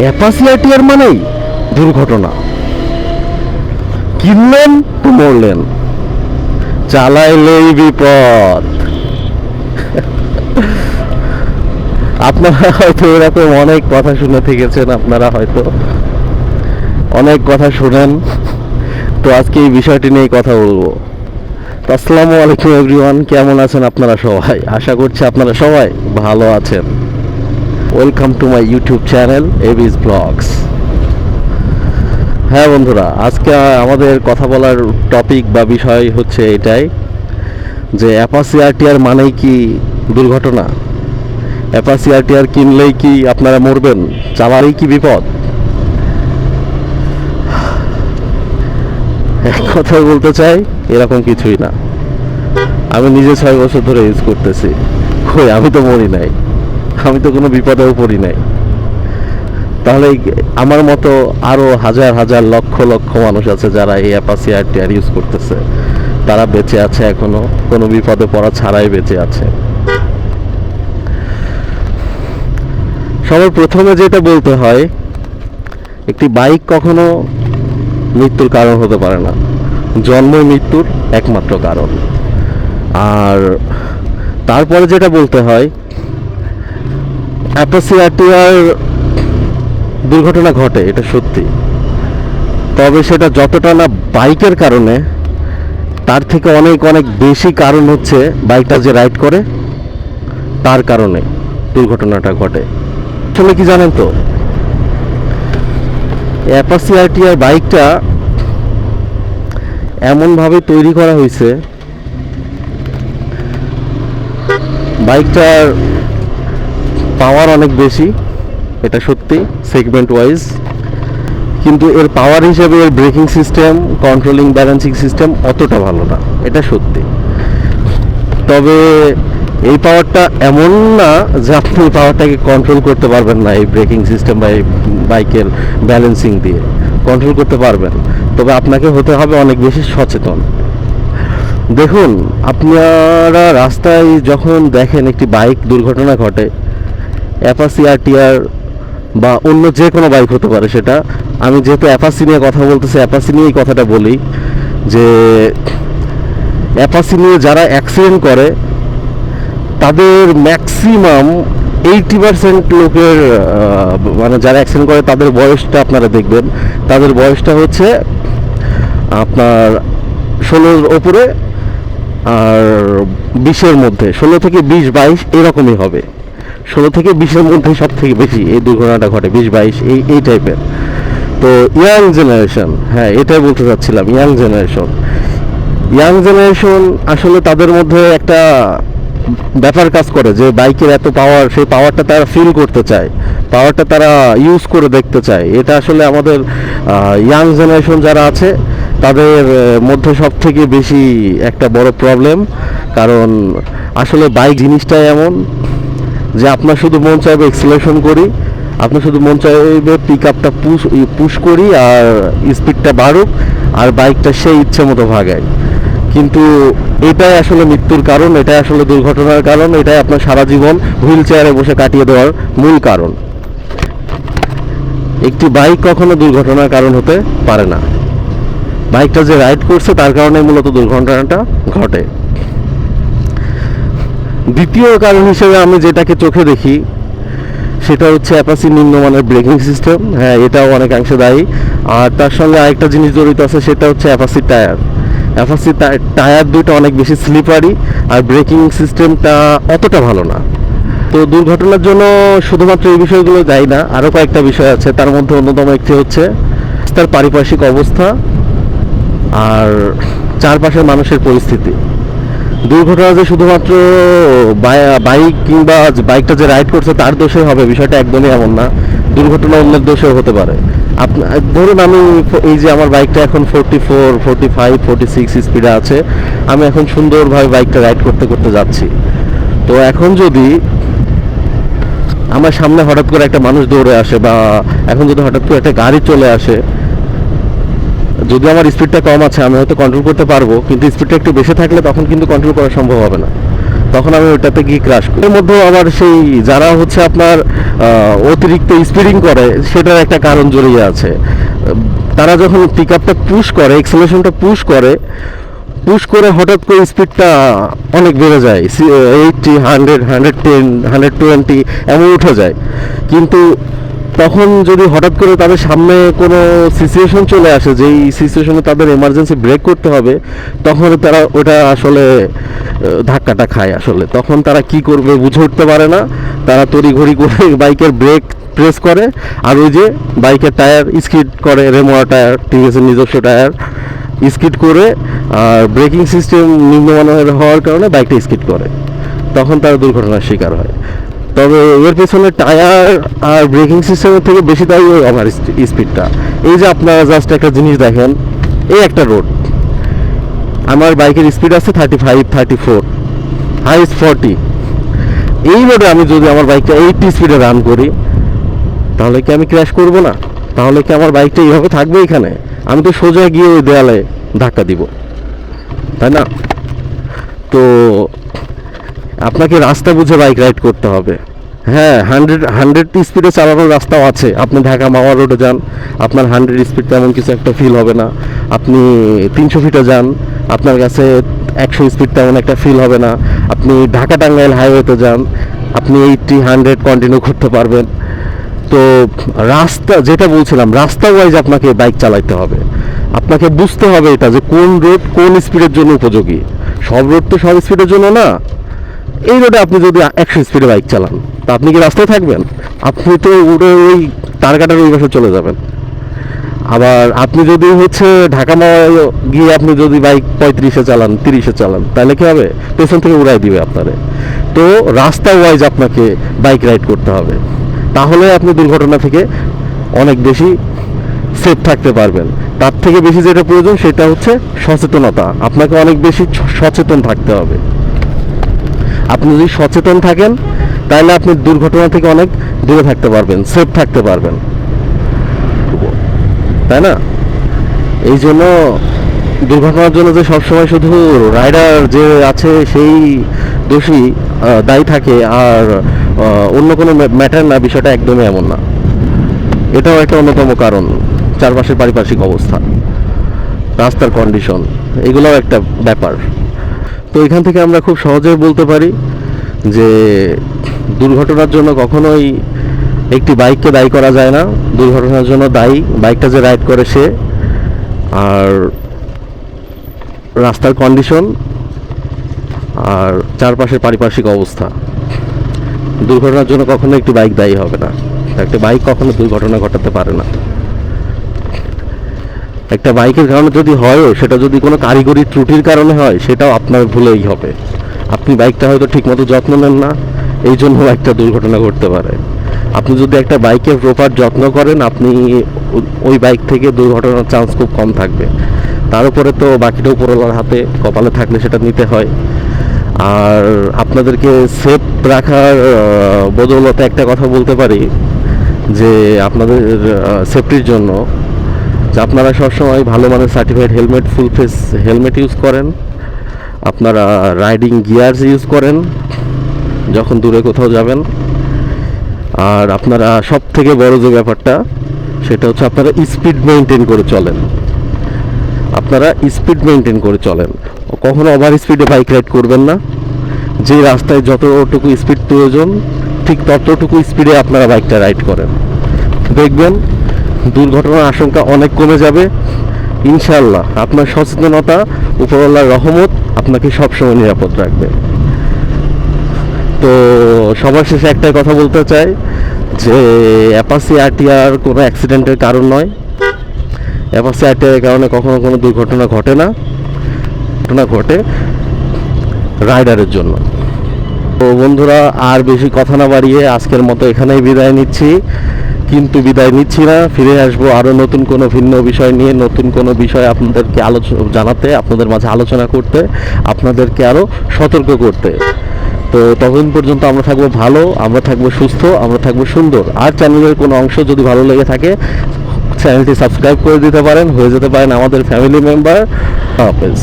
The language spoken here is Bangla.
অ্যাপাসিয়াটিয়ার মানেই দুর্ঘটনা। কিনলেন তো মরলেন। চালাইলেই বিপদ। আপনারা হয়তো এরকম অনেক কথা শুনে থেকেছেন, আপনারা হয়তো অনেক কথা শুনেন। তো আজকে এই বিষয়টি নিয়ে কথা বলব। তো আসসালামু আলাইকুম এভরিওয়ান কেমন আছেন আপনারা সবাই? আশা করছি আপনারা সবাই ভালো আছেন। Welcome to my YouTube channel এবিস vlogs হ্যাঁ বন্ধুরা, আজকে আমাদের কথা বলার টপিক বা বিষয় হচ্ছে এটাই যে অ্যাপাসি আরটিআর মানেই কি দুর্ঘটনা? অ্যাপাসি আরটিআর কিনলেই কি আপনারা মরবেন? চালালেই কি বিপদ? এক কথায় বলতে চাই, এরকম কিছুই না। আমি নিজে ছয় বছর ধরে ইউজ করতেছি। কই, আমি তো মরি নাই। আমি তো কোনো বিপদেও পড়ি নাই। তাহলে আমার মতো আরও হাজার হাজার লক্ষ লক্ষ মানুষ আছে যারা এই অ্যাপাসি আর টিয়ার ইউজ করতেছে। তারা বেঁচে আছে এখনও, কোনো বিপদে পড়া ছাড়াই বেঁচে আছে। সবার প্রথমে যেটা বলতে হয়, একটি বাইক কখনো মৃত্যুর কারণ হতে পারে না। জন্ম মৃত্যুর একমাত্র কারণ। আর তারপরে যেটা বলতে হয় অ্যাপাসিয়াটিয়ার দুর্ঘটনা ঘটে, এটা সত্যি। তবে সেটা যতটা না বাইকের কারণে, তার থেকে অনেক অনেক বেশি কারণ হচ্ছে বাইকটা যে রাইড করে, তার কারণে দুর্ঘটনাটা ঘটে। আসলে কি জানেন তো? অ্যাপাসি আরটিআর বাইকটা এমনভাবে তৈরি করা হয়েছে, বাইকটার পাওয়ার অনেক বেশি, এটা সত্যি সেগমেন্ট ওয়াইজ কিন্তু এর পাওয়ার হিসেবে এর braking system controlling balancing system অতটা ভালো না, এটা সত্যি। তবে এই পাওয়ারটা এমন না যে আপনি পাওয়ারটাকে কন্ট্রোল করতে পারবেন না এই ব্রেকিং সিস্টেম বা এই বাইকের ব্যালেন্সিং দিয়ে। কন্ট্রোল করতে পারবেন। তবে আপনাকে হতে হবে অনেক বেশি সচেতন। দেখুন, আপনারা রাস্তায় যখন দেখেন একটি বাইক দুর্ঘটনা ঘটে অ্যাপাসি আরটিআর বা অন্য যে কোনো বাইক হতে পারে সেটা। আমি যেহেতু অ্যাপাসি নিয়ে কথা বলতেছি অ্যাপাসি নিয়েই কথাটা বলি যে অ্যাপাসি নিয়ে যারা অ্যাক্সিডেন্ট করে, তাদের ম্যাক্সিমাম এইটি পার্সেন্ট লোকের মানে যারা অ্যাক্সিডেন্ট করে তাদের বয়সটা আপনারা দেখবেন। তাদের বয়সটা হচ্ছে আপনার ষোলোর ওপরে আর বিশের মধ্যে, ষোলো থেকে বিশ, বাইশ এরকমই হবে। ষোলো থেকে বিশের মধ্যে সব থেকে বেশি এই দুর্ঘটনাটা ঘটে, বিশ, বাইশ, এই এই টাইপের তো ইয়াং জেনারেশন হ্যাঁ এটাই বলতে চাচ্ছিলাম ইয়াং জেনারেশন ইয়াং জেনারেশন আসলে তাদের মধ্যে একটা ব্যাপার কাজ করে যে বাইকের এত পাওয়ার সেই পাওয়ারটা তারা ফিল করতে চায় পাওয়ারটা তারা ইউজ করে দেখতে চায়। এটা আসলে আমাদের ইয়াং জেনারেশন যারা আছে, তাদের মধ্যে সব থেকে বেশি একটা বড় প্রবলেম কারণ আসলে বাইক জিনিসটাই এমন যে আপনার শুধু মন চাইবে এক্সিলেশন করি, আপনার শুধু মন চাইবে পিক আপটা পুশ পুশ করি আর স্পিডটা বাড়ুক আর বাইকটা সেই ইচ্ছে মতো ভাগায়। কিন্তু এটাই আসলে মৃত্যুর কারণ, এটাই আসলে দুর্ঘটনার কারণ, এটাই আপনার সারা জীবন হুইল চেয়ারে বসে কাটিয়ে দেওয়ার মূল কারণ। একটি বাইক কখনো দুর্ঘটনার কারণ হতে পারে না। বাইকটা যে রাইড করছে, তার কারণে মূলত দুর্ঘটনাটা ঘটে। দ্বিতীয় কারণ হিসেবে আমি যেটাকে চোখে দেখি, সেটা হচ্ছে অ্যাপাসি নিম্নমানের ব্রেকিং সিস্টেম। হ্যাঁ এটাও অনেকাংশে দায়ী। আর তার সঙ্গে আরেকটা জিনিস জড়িত আছে, সেটা হচ্ছে অ্যাপাসি টায়ার। অ্যাপাসি টায়ার দুটো অনেক বেশি স্লিপারি আর ব্রেকিং সিস্টেমটা অতটা ভালো না। তো দুর্ঘটনার জন্য শুধুমাত্র এই বিষয়গুলো দায়ী না আরও কয়েকটা বিষয় আছে। তার মধ্যে অন্যতম একটি হচ্ছে তার পারিপার্শ্বিক অবস্থা আর চারপাশের মানুষের পরিস্থিতি। দুর্ঘটনা যে শুধুমাত্র বাইক কিংবা বাইকটা যে রাইড করছে তার দোষে হবে, বিষয়টা একদমই এমন না। দুর্ঘটনা অন্যের দোষেও হতে পারে। আপনি ধরুন আমি এই যে আমার বাইকটা এখন forty four forty five forty six স্পিডে আছে, আমি এখন সুন্দরভাবে বাইকটা রাইড করতে করতে যাচ্ছি। তো এখন যদি আমার সামনে হঠাৎ করে একটা মানুষ দৌড়ে আসে বা এখন যদি হঠাৎ করে একটা গাড়ি চলে আসে যদি আমার স্পিডটা কম আছে, আমি হয়তো কন্ট্রোল করতে পারব, কিন্তু স্পিডটা একটু বেশি থাকলে তখন কিন্তু কন্ট্রোল করা সম্ভব হবে না। তখন আমি ওটাতে গিয়ে ক্রাশ করি। এর মধ্যেও আবার সেই যারা হচ্ছে আপনার অতিরিক্ত স্পিডিং করে, সেটার একটা কারণ জড়িয়ে আছে। তারা যখন পিক আপটা পুশ করে এক্সেলেশনটা পুশ করে পুশ করে হঠাৎ করে স্পিডটা অনেক বেড়ে যায়। Eighty hundred hundred ten hundred twenty এমন উঠে যায়। কিন্তু তখন যদি হঠাৎ করে তাদের সামনে কোনো সিচুয়েশন চলে আসে, যেই সিচুয়েশনে তাদের এমার্জেন্সি ব্রেক করতে হবে, তখন তারা ওটা আসলে ধাক্কাটা খায় আসলে। তখন তারা কি করবে বুঝে উঠতে পারে না। তারা তড়িঘড়ি করে বাইকের ব্রেক প্রেস করে। আর ওই যে বাইকের টায়ার স্কিড করে, রেমোয়া টায়ার টিভিএসের নিজস্ব টায়ার স্কিড করে, আর ব্রেকিং সিস্টেম নিম্নমানের হওয়ার কারণে বাইকটা স্কিড করে। তখন তারা দুর্ঘটনার শিকার হয়। তবে এর পেছনে টায়ার আর ব্রেকিং সিস্টেমের থেকে বেশি দায়ী ওভার স্পিডটা এই যে আপনারা জাস্ট একটা জিনিস দেখেন, এই একটা রোড আমার বাইকের স্পিড আছে thirty five thirty four highest forty এই রোডে আমি যদি আমার বাইকটা এইটটি স্পিডে রান করি, তাহলে কি আমি ক্র্যাশ করব না? তাহলে কি আমার বাইকটা এইভাবে থাকবে এখানে? আমি তো সোজা গিয়ে ওই দেয়ালে ধাক্কা দিব। তাই না? তো আপনাকে রাস্তা বুঝে বাইক রাইড করতে হবে। হ্যাঁ হান্ড্রেড হান্ড্রেড স্পিডে চালানোর রাস্তাও আছে। আপনি ঢাকা মাওয়া রোডে যান, আপনার হান্ড্রেড স্পিড তেমন কিছু একটা ফিল হবে না। আপনি তিনশো ফিটে যান, আপনার কাছে একশো স্পিড তেমন একটা ফিল হবে না। আপনি ঢাকা টাঙ্গাইল হাইওয়েতে যান, আপনি এইটটি হান্ড্রেড কন্টিনিউ করতে পারবেন। তো রাস্তা, যেটা বলছিলাম, রাস্তা ওয়াইজ আপনাকে বাইক চালাইতে হবে। আপনাকে বুঝতে হবে এটা যে কোন রোড কোন স্পিডের জন্য উপযোগী। সব রোড তো সব স্পিডের জন্য না। এই রোডে আপনি যদি একশো স্পিডে বাইক চালান, তা আপনি কি রাস্তায় থাকবেন? আপনি তো উড়ে ওই তার কাটার ওই পাশে চলে যাবেন। আবার আপনি যদি হচ্ছে ঢাকা গিয়ে আপনি যদি বাইক পঁয়ত্রিশে চালান, তিরিশে চালান, তাহলে কী হবে? পেছন থেকে উড়াই দিবে আপনারে। তো রাস্তা ওয়াইজ আপনাকে বাইক রাইড করতে হবে। তাহলে আপনি দুর্ঘটনা থেকে অনেক বেশি সেফ থাকতে পারবেন। তার থেকে বেশি যেটা প্রয়োজন, সেটা হচ্ছে সচেতনতা। আপনাকে অনেক বেশি সচেতন থাকতে হবে। আপনি যদি সচেতন থাকেন, তাহলে আপনি দুর্ঘটনা থেকে অনেক দূরে থাকতে পারবেন সেফ থাকতে পারবেন। তাই না? এই জন্য দুর্ঘটনার জন্য যে সবসময় শুধু রাইডার যে আছে, সেই দোষী দায়ী থাকে, আর অন্য কোনো ম্যাটার না, বিষয়টা একদমই এমন না। এটাও একটা অন্যতম কারণ, চারপাশের পারিপার্শ্বিক অবস্থা, রাস্তার কন্ডিশন এগুলোও একটা ব্যাপার। তো এখান থেকে আমরা খুব সহজেই বলতে পারি যে দুর্ঘটনার জন্য কখনোই একটি বাইককে দায়ী করা যায় না। দুর্ঘটনার জন্য দায়ী বাইকটা যে রাইড করে সে। আর রাস্তার কন্ডিশন আর চারপাশের পারিপার্শ্বিক অবস্থা। দুর্ঘটনার জন্য কখনো একটি বাইক দায়ী হবে না। একটা বাইক কখনো দুর্ঘটনা ঘটাতে পারে না। একটা বাইকের কারণে যদি হয়ও, সেটা যদি কোনো কারিগরি ত্রুটির কারণে হয়, সেটাও আপনার ভুলেই হবে। আপনি বাইকটা হয়তো ঠিকমতো যত্ন নেন না, এই জন্য একটা দুর্ঘটনা ঘটতে পারে। আপনি যদি একটা বাইকের প্রপার যত্ন করেন, আপনি ওই বাইক থেকে দুর্ঘটনার চান্স খুব কম থাকবে। তার উপরে তো বাকিটা উপরওয়ালার হাতে, কপালে থাকলে সেটা নিতে হয়। আর আপনাদেরকে সেফ রাখার বদৌলতে একটা কথা বলতে পারি, যে আপনাদের সেফটির জন্য আপনারা সবসময় ভালো মানের certified helmet full face helmet use করেন। আপনারা রাইডিং গিয়ার্স ইউজ করেন, যখন দূরে কোথাও যাবেন। আর আপনারা সব থেকে বড় যে ব্যাপারটা, সেটা হচ্ছে আপনারা স্পিড মেনটেন করে চলেন। আপনারা স্পিড মেনটেন করে চলেন। কখনো ওভার স্পিডে বাইক রাইড করবেন না। যে রাস্তায় যতটুকু স্পিড প্রয়োজন, ঠিক ততটুকু স্পিডে আপনারা বাইকটা রাইড করেন। দেখবেন দুর্ঘটনার আশঙ্কা অনেক কমে যাবে। ইনশাল্লাহ আপনার সচেতনতা, উপরওয়ালার রহমত আপনাকে সবসময় নিরাপদ রাখবে। তো সবার শেষে একটাই কথা বলতে চাই যে অ্যাপাসি আরটিআর কোনো অ্যাক্সিডেন্টের কারণ নয়। অ্যাপাসি আরটিআর কারণে কখনো কোনো দুর্ঘটনা ঘটে না। ঘটনা ঘটে রাইডারের জন্য। তো বন্ধুরা, আর বেশি কথা না বাড়িয়ে আজকের মতো এখানেই বিদায় নিচ্ছি। কিন্তু বিদায় নিচ্ছি না। ফিরে আসব আরও নতুন কোনো ভিন্ন বিষয় নিয়ে, নতুন কোনো বিষয় আপনাদেরকে আলোচনা জানাতে, আপনাদের মাঝে আলোচনা করতে, আপনাদেরকে আরও সতর্ক করতে। তো ততদিন পর্যন্ত আমরা থাকব ভালো, আমরা থাকব সুস্থ, আমরা থাকব সুন্দর। আর চ্যানেলের কোনো অংশ যদি ভালো লেগে থাকে, চ্যানেলটি সাবস্ক্রাইব করে দিতে পারেন। হয়ে যেতে পারেন আমাদের ফ্যামিলি মেম্বার হাফেজ।